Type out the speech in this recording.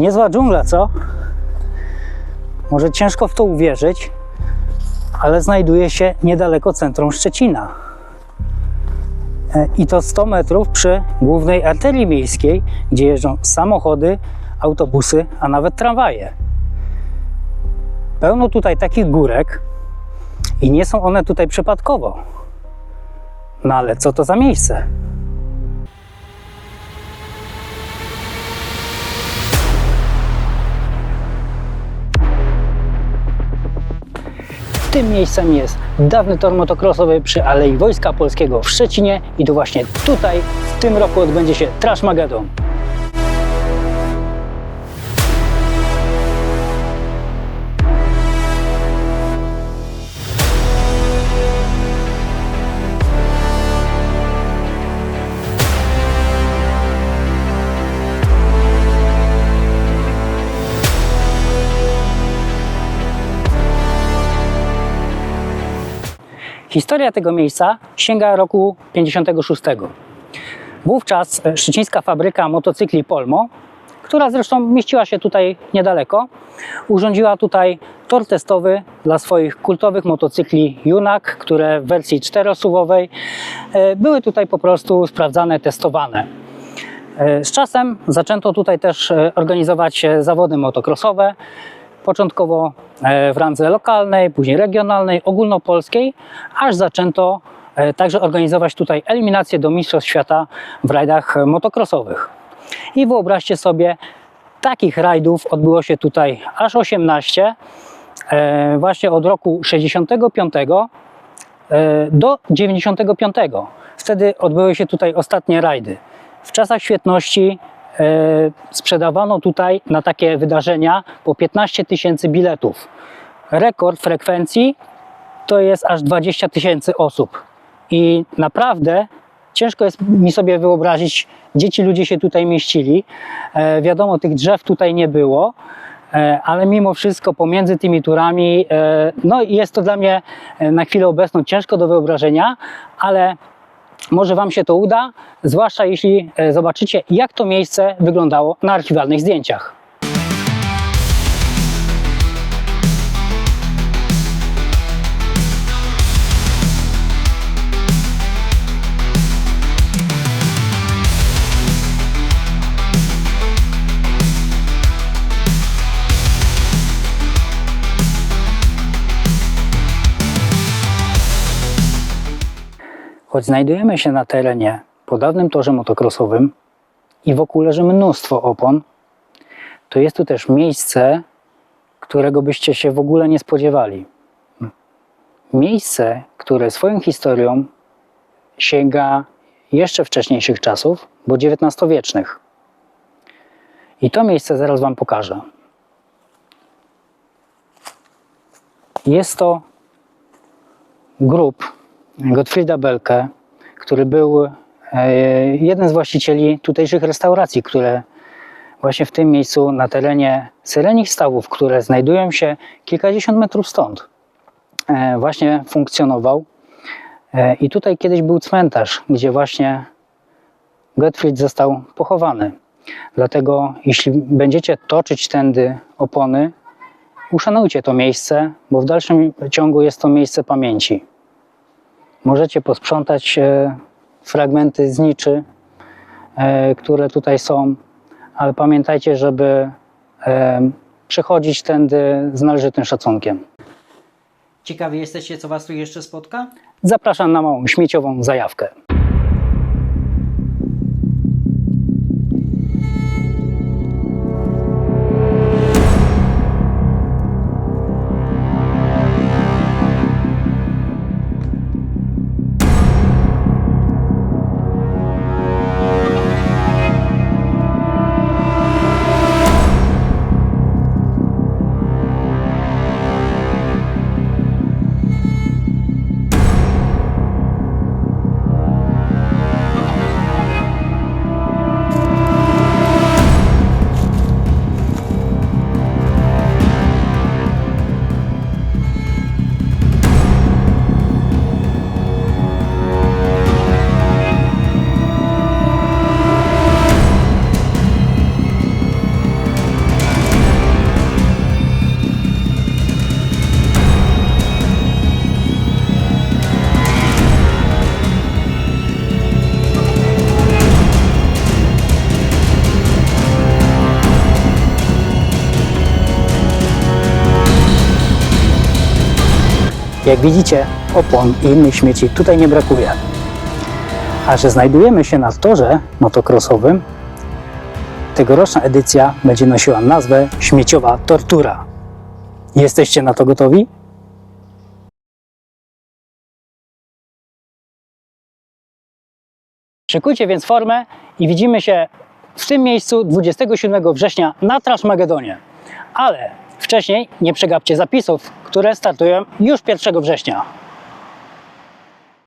Niezła dżungla, co? Może ciężko w to uwierzyć, ale znajduje się niedaleko centrum Szczecina. E, I to 100 metrów przy głównej arterii miejskiej, gdzie jeżdżą samochody, autobusy, a nawet tramwaje. Pełno tutaj takich górek i nie są one tutaj przypadkowo. No ale co to za miejsce? Tym miejscem jest dawny tor motocrossowy przy Alei Wojska Polskiego w Szczecinie i to właśnie tutaj w tym roku odbędzie się Trash Magedon. Historia tego miejsca sięga roku 56. Wówczas szczecińska fabryka motocykli Polmo, która zresztą mieściła się tutaj niedaleko, urządziła tutaj tor testowy dla swoich kultowych motocykli Junak, które w wersji czterosuwowej e, były tutaj po prostu sprawdzane, testowane. E, Z czasem zaczęto tutaj też e, organizować zawody motocrossowe, początkowo e, w randze lokalnej, później regionalnej, ogólnopolskiej, aż zaczęto e, także organizować tutaj eliminacje do Mistrzostw Świata w rajdach e, motocrossowych. I wyobraźcie sobie, takich rajdów odbyło się tutaj aż 18, e, właśnie od roku 65 e, do 95. Wtedy odbyły się tutaj ostatnie rajdy. W czasach świetności sprzedawano tutaj na takie wydarzenia po 15 tysięcy biletów. Rekord frekwencji to jest aż 20 tysięcy osób. I naprawdę ciężko jest mi sobie wyobrazić, gdzie ci ludzie się tutaj mieścili. E, wiadomo, tych drzew tutaj nie było, e, ale mimo wszystko pomiędzy tymi turami, e, no jest to dla mnie e, na chwilę obecną ciężko do wyobrażenia, ale może Wam się to uda, zwłaszcza jeśli e, zobaczycie, jak to miejsce wyglądało na archiwalnych zdjęciach. Choć znajdujemy się na terenie po dawnym torze motocrossowym i wokół leży mnóstwo opon, to jest tu też miejsce, którego byście się w ogóle nie spodziewali. Miejsce, które swoją historią sięga jeszcze wcześniejszych czasów, bo XIX-wiecznych. I to miejsce zaraz Wam pokażę. Jest to grób Gottfrieda Belke, który był e, jeden z właścicieli tutejszych restauracji, które właśnie w tym miejscu na terenie Syrenich Stawów, które znajdują się kilkadziesiąt metrów stąd, e, właśnie funkcjonował. E, I tutaj kiedyś był cmentarz, gdzie właśnie Gottfried został pochowany. Dlatego jeśli będziecie toczyć tędy opony, uszanujcie to miejsce, bo w dalszym ciągu jest to miejsce pamięci. Możecie posprzątać e, fragmenty zniczy, e, które tutaj są, ale pamiętajcie, żeby e, przechodzić tędy z należytym szacunkiem. Ciekawi jesteście, co Was tu jeszcze spotka? Zapraszam na małą śmieciową zajawkę. Jak widzicie, opon i innych śmieci tutaj nie brakuje. A że znajdujemy się na torze motocrossowym, tegoroczna edycja będzie nosiła nazwę Śmieciowa Tortura. Jesteście na to gotowi? Szykujcie więc formę i widzimy się w tym miejscu 27 września na Trash Magedonie. Ale wcześniej nie przegapcie zapisów, które startują już 1 września.